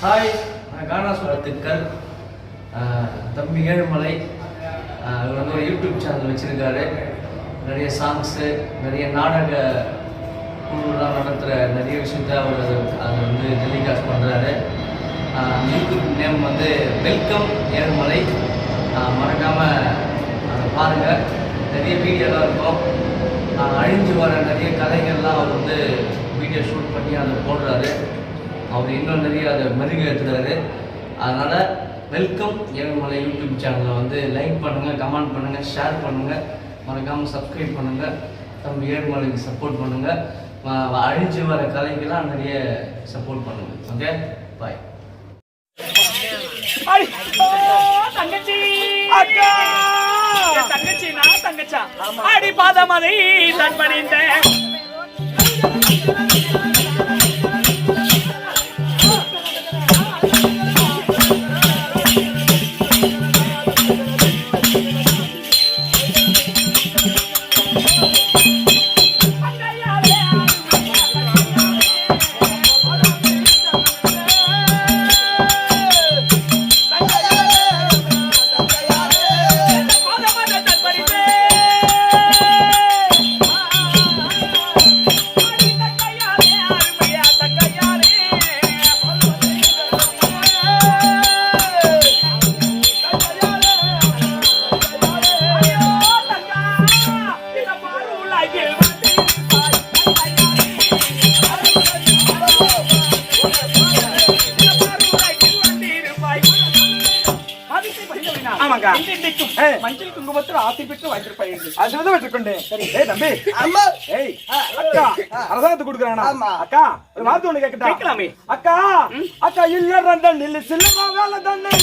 Hi நான் கானா தம்பி ஏழுமலை அவர் வந்து ஒரு யூடியூப் சேனல் வச்சுருக்காரு. நிறைய சாங்ஸு நிறைய நாடக குழுலாம் நடத்துகிற நிறைய விஷயத்த அவர் அதை அதை வந்து டெலிகாஸ்ட் பண்ணுறாரு யூடியூப் நேம் வந்து வெல்கம் ஏழுமலை மறக்காமல் அதை பாருங்கள் நிறைய வீடியோலாம் இருக்கும். அழிஞ்சு வர நிறைய கதைகள்லாம் அவர் வந்து வீடியோ ஷூட் பண்ணி அதை போடுறாரு. அவர் இன்னும் நிறைய அதை மெருகேற்றுறாரு அதனால் வெல்கம் ஏழுமலை யூடியூப் சேனலை வந்து லைக் பண்ணுங்கள் கமெண்ட் பண்ணுங்கள் ஷேர் பண்ணுங்கள் மறக்காமல் சப்ஸ்கிரைப் பண்ணுங்கள் தம்பி ஏழுமலைக்கு சப்போர்ட் பண்ணுங்கள் அழிஞ்சு வர கலைக்கெல்லாம் நிறைய சப்போர்ட் பண்ணுங்கள் ஓகே? பாய். தங்கச்சி. அக்கா! தங்கச்சி நான் தங்கச்சா? அடி பாதமதை தன் பணிந்த அது வந்து ஏய் தம்பி. அம்மா. ஏய் அக்கா அரசாங்கத்துக்கு கொடுக்குறானா ஆமா. அக்கா ஒரு வார்த்தை ஒண்ணு கேட்கட்டா கேட்கலாமே. அக்கா அக்கா இல்ல ரண்டன் இல்ல சில்லமா வேலை தானே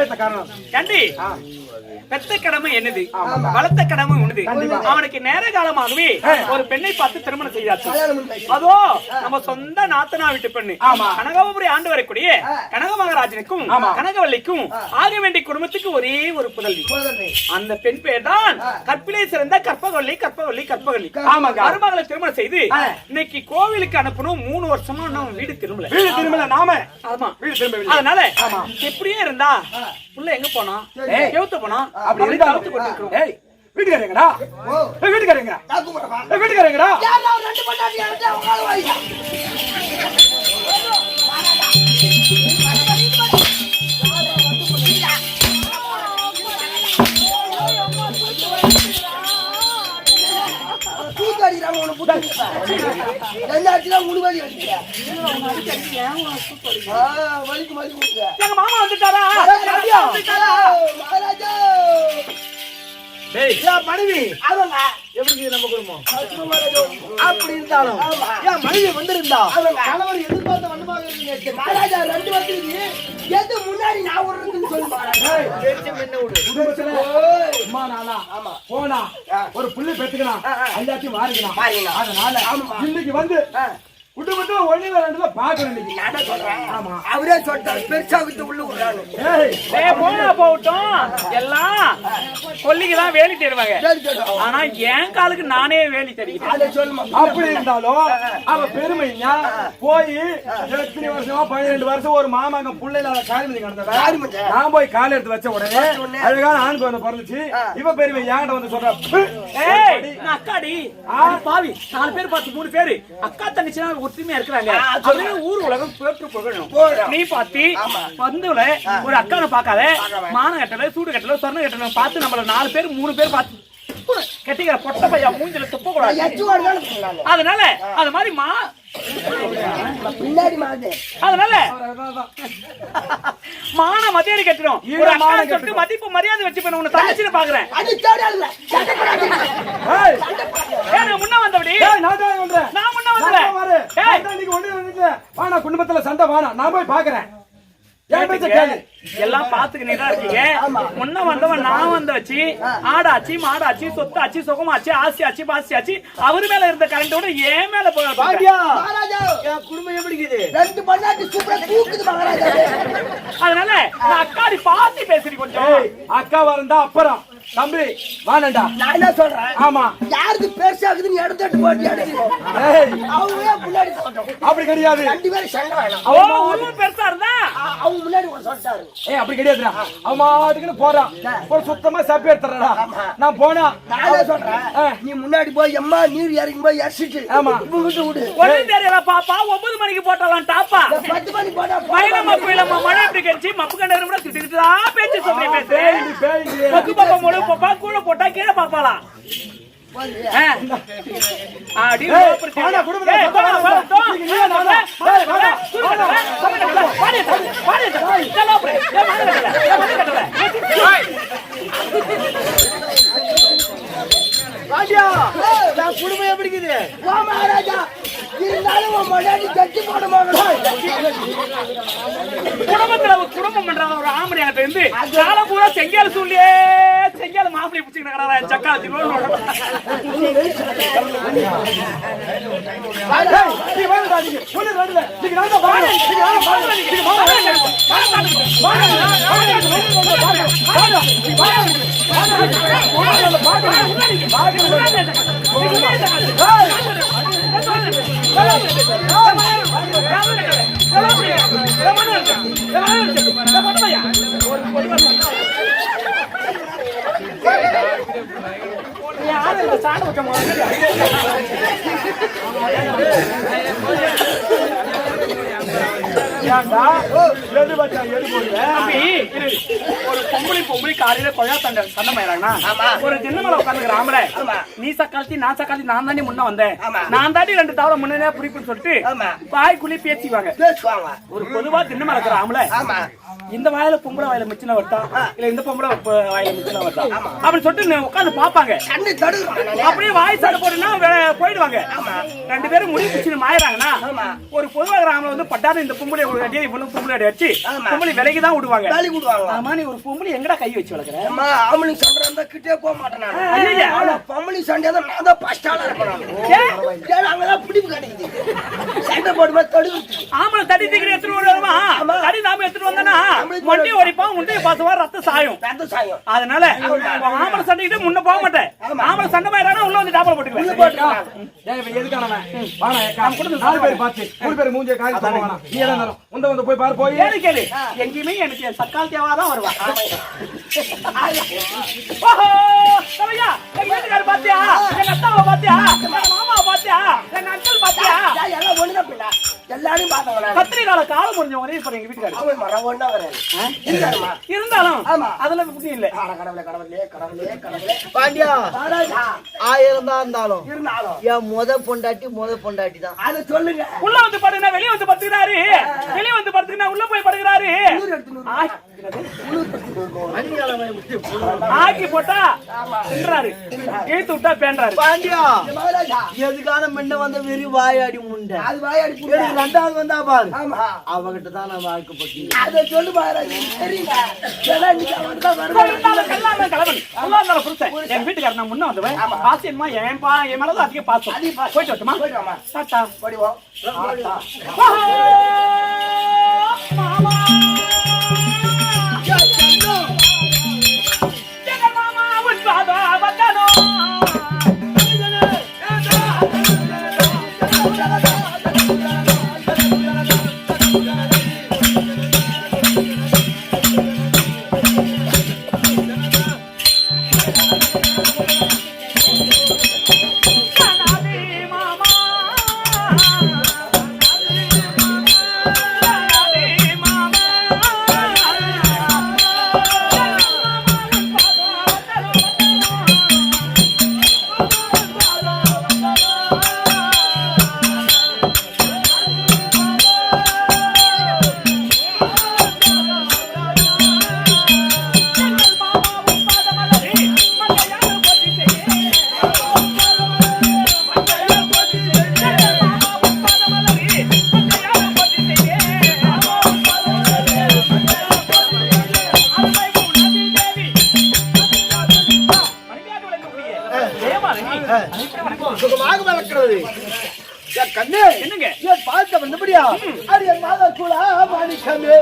அழைத்த காரணம் கண்டி. பெத்த கடமை என்னது? வளர்த்த கடமை உனது. அவனுக்கு நேர காலமாகவே ஒரு பெண்ணை பார்த்து திருமணம் செய்தாச்சு. அதோ நம்ம சொந்த நாத்தனா வீட்டு பெண்ணு. கனகாபுரி ஆண்டு வரக்கூடிய கனக மகாராஜனுக்கும். கனகவல்லிக்கும் ஆக வேண்டிய குடும்பத்துக்கு ஒரே ஒரு புதல்வி அந்த பெண் பேர் தான் கற்பிலே சிறந்த கற்பகவல்லி கற்பகவல்லி கற்பகவல்லி ஆமாங்க. மருமகளை திருமணம் செய்து. இன்னைக்கு கோவிலுக்கு அனுப்பணும். மூணு வருஷமா இன்னும் வீடு திரும்பல. வீடு திரும்பல. நாம ஆமா. வீடு அதனால. எப்படியே இருந்தா புள்ள எங்க போனா? ஏய். எவுத்து போனா? அப்படி அப்படி இருந்தா தவிர்த்து கொண்டிருக்கிறோம். ஏய் வீட்டுக்காரங்கடா வீட்டுக்காரங்க வீட்டுக்காரங்கடா ரெண்டு தூக்கு அடிக்கிறாங்க உனக்கு புட்டு ரெண்டு வலி வலிக்கு கொடுங்க எங்க மாமா வந்துட்டாரா? மகாராஜா என் மனைவி. எப்படி நம்ம குடும்பம்? அப்படி இருந்தாலும் என் மனைவி வந்திருந்தா கணவர் எதிர்பார்த்த வண்டமாக இருக்கு மகாராஜா ரெண்டு வருஷத்துக்கு எது முன்னாடி நான் விடுறதுன்னு சொல்லு மகாராஜா. போனா. ஒரு புள்ளி பெத்துக்கலாம். எல்லாத்தையும் மாறிக்கலாம். அதனால. இன்னைக்கு வந்து ஆ. குடும்பத்துல ஒண்ணு ரெண்டுல பாக்கணும் நான் என்ன சொல்றேன். ஆமா. அவரே சொல்லிட்டாரு. பெருசா விட்டு உள்ள விடுறாங்க ஏய். போனா போகட்டும். எல்லாம் கொல்லிக்கு தான் வேலி தேடுவாங்க. ஆனா என் காலுக்கு நானே வேலி சொல்லுமா அப்படி இருந்தாலும் அவ பெருமையா போய் எத்தனை வருஷமா பன்னிரெண்டு வருஷம் ஒரு மாமாங்க புள்ளையில காலிமதி கிடந்தவ காளிமதி. நான் போய் கால் எடுத்து வச்ச உடனே. அழகான ஆண் குழந்தை பிறந்துச்சு. இவ பெருமை என்கிட்ட வந்து சொல்ற? "பு, ஏய் அடி." நான் அக்காடி. ஆ? பாவி நாலு பேர் பார்த்து மூணு பேரு. அக்கா தங்கச்சினா ஒற்றுமையா இருக்கிறாங்க. அப்படியே ஊர் உலகம் போற்று புகழணும் போகணும். நீ பாத்தி வந்துல ஒரு அக்காவை பார்க்காத மான கட்டல சூடு கட்டல சொர்ண கட்டல பார்த்து நம்மள நாலு பேர் மூணு பேர் பார்த்து கட்டிக்கிற பொட்ட பையா மூஞ்சில துப்ப கூடாது அதனால அது மாதிரி மா அதனால. மான மானம் அக்கா சொல்லிட்டு. மதிப்பு மரியாதை வச்சு பண்ண உன்னை தங்கச்சின்னு பாக்குறேன். முன்ன வந்தபடி ஏய், நான் தான் பண்றேன். நான் முன்ன நான் வரல தான் வரேன். ஏய் நான் தான் இன்னைக்கு ஒண்ணு வந்துட்டேன். வாடா, குடும்பத்துல சண்டை வேணாம் நான் போய் பாக்குறேன் எல்லாம் பாத்துக்கிட்டே தான் இருக்கீங்க. முன்ன வந்தவன் நான் வந்த வச்சு ஆடாச்சு மாடாச்சு சொத்தாச்சு சுகமாச்சு ஆசியாச்சு பாசியாச்சு அவரு மேல இருந்த கரண்டோட என் மேல போய் மகாராஜா. என் குடும்பம் எப்படி அதனால நான் அக்காடி பார்த்து பேசுறீ கொஞ்சம். அக்கா வரந்தா அப்புறம். தம்பி வானண்டா நான் என்ன சொல்றேன்? ஆமா. யாருக்கு பெருசாகுதுன்னு எடுத்துட்டு போட்டி அடிக்கணும் ஏய், அவங்க முன்னாடி அப்படி கிடையாது. ரெண்டு பேரும் சண்டை வேணாம். ஓ உருவம் பெருசா இருந்தா? அவங்க முன்னாடி ஒரு சொல்லிட்டாரு. ஏய் அப்படி கிடையாதுடா. அவன் மாட்டுக்குன்னு போறான். ஒரு சுத்தமா சப்பி எடுத்துறா நான் போனா நான் சொல்றேன். நீ முன்னாடி போய் எம்மா நீர் இறங்கி போய் எரிச்சிட்டு ஆமா. இவங்கிட்ட விடு. தெரியல பாப்பா? ஒன்பது மணிக்கு போட்டாலாம் டாப்பா? பத்து மணி போட்டா மயில மப்பு இல்லம்மா மழை எப்படி கடிச்சு மப்பு கூட திட்டு பேச்சு சொல்றேன் பேசுறேன் பாப்பா முழு பாப்பா கூட போட்டா கீழே பாப்பாலாம். அடி பாண்டியா என் குடும்பம் எப்படி இருக்குது? வா மகாராஜா. இருந்தாலும் உன் முன்னாடி தட்டி போட மாட்டோம் குடும்பத்துல ஒரு குடும்பம் பண்றாங்க ஒரு ஆம்பளை இருந்து காலம் பூரா செங்கால சூழ்நிலே செங்கால மாப்பிளை கிடக்குறா சக்கா ஏய், வாங்க. வாங்க. ஏன்டா? எது வச்சா எது போடுவேன் ஒரு பொம்பளை பொம்பளை காலையில கொய்யா தண்டை சண்டை மாயிறாங்கன்னா ஒரு தின்ன மேல உட்காந்துக்கிற ஆம்பளை. நீ சக்காலத்தி நான் சக்காலத்தி நான் தாண்டி முன்ன வந்தேன். நான் தாண்டி ரெண்டு தவளை முன்னே புரிப்புன்னு சொல்லிட்டு வாய்க்குள்ளே பேசுவாங்க. ஒரு பொதுவா தின்ன மேல இருக்கிற ஆம்பளை. ஆமா. இந்த வாயில பொம்பளை வாயில மிச்சின வரட்டா இல்ல இந்த பொம்பளை வாயில மிச்சின வரட்டா அப்படின்னு சொல்லிட்டு உட்காந்து பாப்பாங்க அப்படியே வாய் சண்டை போட்டுனா வே- போயிடுவாங்க. ரெண்டு பேரும் முடி பிடிச்சு மாயிறாங்கன்னா ஒரு பொதுவாக ஆம்பளை வந்து பட்டாத இந்த பொம்பளை ஒரு அடியை இவ்வளவு பொம்பளை அடி வச்சு பொம்பளை விலைக்கு தான் விடுவாங்க ஆமா நீ ஒரு பொம்பளை எங்கடா கை வச்சு வளர்க்குற? அம்மா ஆம்பளை சண்டை இருந்தா கிட்டே போக மாட்டேன் நான். ஆனா பொம்பளை சண்டை தான் நான் தான் ஃபர்ஸ்ட் ஆளா பிடிப்பு கிடைக்குது சண்டை போடுமா தடுக்கிறது ஆம்பளை தடி தீக்கிரி எடுத்துட்டு வருவாமா தடி நாம எடுத்துட்டு வந்தனா வண்டி ஓடிப்பான் உண்டை பாசுவா ரத்தம் சாயும். ரத்த சாயம். அதனால ஆம்பளை சண்டைக்கிட்ட முன்ன போக மாட்டேன். ஆம்பளை சண்டை மாயிரானா உள்ள வந்து டாப்பல் இவன் எதுக்கானவன்? வாடா, ஏக்கா. நாலு பேர் பார்த்து, மூணு பேர் மூஞ்சிய. நீ எல்லாம். உந்த வந்து போய் பாரு போய். கேளு கேளு. எங்கேயுமே எனக்கு என் சக்கால் தேவா தான் வருவா. ஓஹோ தலையா எங்க வீட்டுக்காரர் பாத்தியா? எங்க அத்தாவை பாத்தியா? எங்க மாமாவை பாத்தியா? எங்க அங்கிள் பாத்தியா? ஏன் எல்லாம் ஒண்ணுதான் பிள்ளை எல்லாரும் பார்த்தவங்க நான். கத்திரிக்கால காலம் முடிஞ்ச ஒரே இப்ப எங்க வீட்டுக்காரர் அவன் மரம் ஒண்ணா வராது. இருக்காருமா இருந்தாலும்? ஆமா. அதுல புத்தி இல்ல. ஆனா கடவுளே கடவுளே கடவுளே கடவுளே. பாண்டியா மகாராஜா ஆயிரம் தான் இருந்தாலும் இருந்தாலும். என் முத பொண்டாட்டி முத பொண்டாட்டி தான் அதை சொல்லுங்க. உள்ள வந்து படுனா வெளிய வந்து படுத்துக்கிறாரு. வெளிய வந்து படுத்துக்கினா உள்ள போய் படுக்கிறாரு. நூறு எடுத்து நூறு. ஆய், ஆக்கி போட்டா இழுத்து விட்டா பேன்றாரு. பாண்டியா எதுக்கான முன்ன வந்த வெறி வாயாடி முண்டை? அது வாயாடி புள்ள. எனக்கு ரெண்டாவது வந்தா பாரு ஆமா அவகிட்ட தான் நான் வாழ்க்கப்பட்டு அதை சொல்லு புருஷன். என் வீட்டுக்காரர் நான் முன்ன வந்தவன். பாசம் என்னமோ என் பா- என் மேலதான் அதிக பாசம். போயிட்டு வரட்டுமா? போயிட்டு. டாட்டா. மாமா. சுத்தமாக வளர்க்கிறது. கண்ணு என்னங்க? பார்க்க வந்தபடியா? அது என் மாதா கூட மாணிக்கமே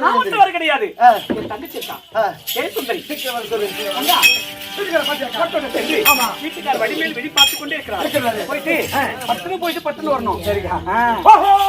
சுகமாக நான் வளர்க்கணும் மட்டும் வர கிடையாது. என் தங்கச்சி இருக்கா? ஆ. ஏன் சுந்தரி சீக்கிரம் வர சொல்லு. அண்ணா, வீட்டுக்கார வடிமேல் வெடி பார்த்துக் கொண்டே இருக்கிறார். போயிட்டு, பட்டுன்னு போயிட்டு பட்டுன்னு வரணும். ஓஹோ!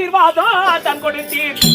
ஆகட்டும். எங்களுக்கு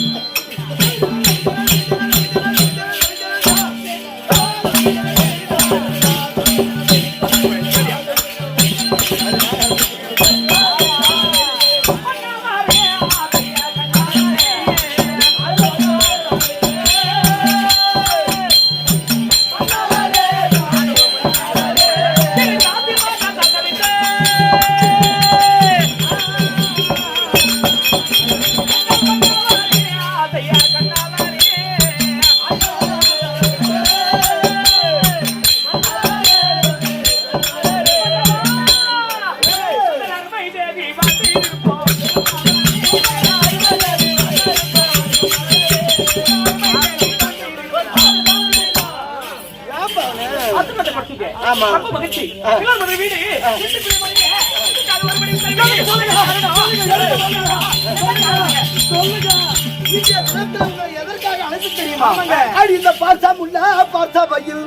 அடி இந்த பார்சா பையில்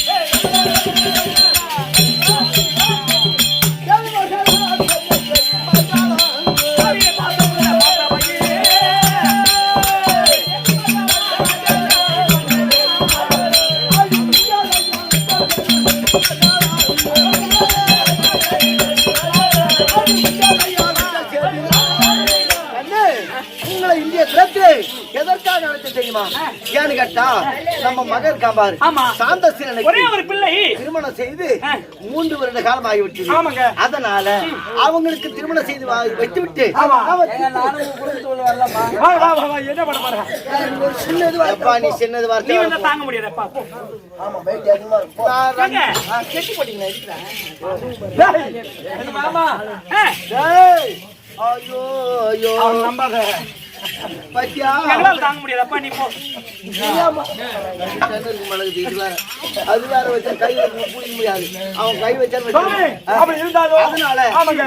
Hey! நம்ம மகர் காம்பாரு ஆமா. சாந்த ஒரே ஒரு பிள்ளை. திருமணம் செய்து. மூன்று வருட காலம் ஆகிவிட்டது ஆமாங்க. அதனால அவங்களுக்கு திருமணம் செய்து வா- வைத்துவிட்டு ஆமா. அவன் வா வா வா, வா என்ன பண்ண ஒரு சின்னது நீ சின்னது நீ வார்த்தை வந்து தாங்க முடியாதப்பா ஆமா வெயிட் அதிகமா இருக்கும் கெட்டி ஐயோ ஐயோ. நம்பாத. எங்களால தாங்க முடியாதப்பா நீ போ. அது வேற வச்சா கை பிடிக்க முடியாது. அவன் கை வச்சா அப்படி இருந்தாலும் அதனால.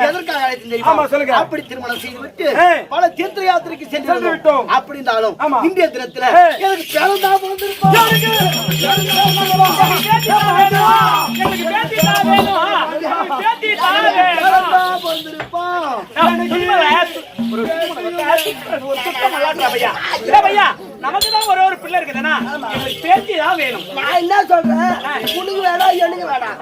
எதற்காக அழைத்து சொல்லுங்க. அப்படி திருமணம் செய்து விட்டு. பல தீர்த்த யாத்திரைக்கு சென்று விட்டோம். அப்படி இருந்தாலும். இந்திய தினத்துல பிறந்தா எனக்கு ஒரு சுத்தம் விளையாடுறா பையா? இல்ல பையா. நமக்கு தான் ஒரே ஒரு பிள்ளை இருக்குதுன்னா எங்களுக்கு பேத்தி தான் வேணும். நான் என்ன சொல்றேன்? உனக்கு வேணாம் எனக்கு வேணாம்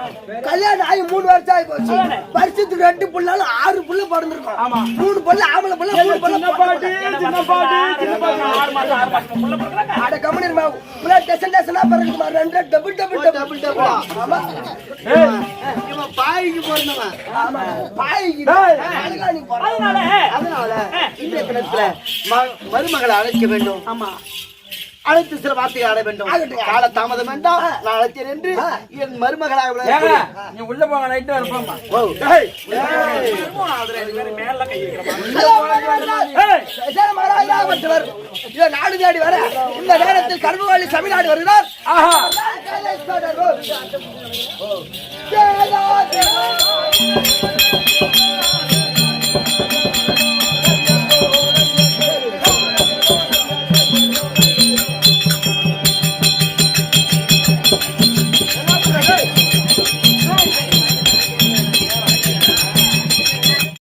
கல்யாணம் ஆகி மூணு வருஷம் ஆகி போச்சு வருஷத்துக்கு ரெண்டு புள்ளாலும் ஆறு புள்ள பிறந்திருக்கும். மூணு புள்ள ஆம்பளை புள்ள மூணு புள்ள சின்ன பாட்டி சின்ன பாட்டி சின்ன பாட்டி ஆறு மாசம் ஆறு மாசம் புள்ள அட கம்பெனி புள்ள டெசன் டெசனா பிறகுமா ரெண்டு டபுள் டபுள் டபுள் டபுளா ஆமா. இவன் பாய்க்கு பிறந்தவன். ஆமா. பாய்க்கு. அதனால அதனால இந்திய தினத்துல ம- மருமகளை அழைக்க வேண்டும். ஆமா. அழைத்து சில வார்த்தைகள் ஆட வேண்டும். கால தாமதம் வேண்டாம் நான் அழைத்தேன் என்று என் மருமகளாக நீ உள்ள போங்க நைட்டு இதோ நாடு தேடி வர இந்த நேரத்தில் கர்மவாளி தமிழ்நாடு வருகிறார். ஆஹா.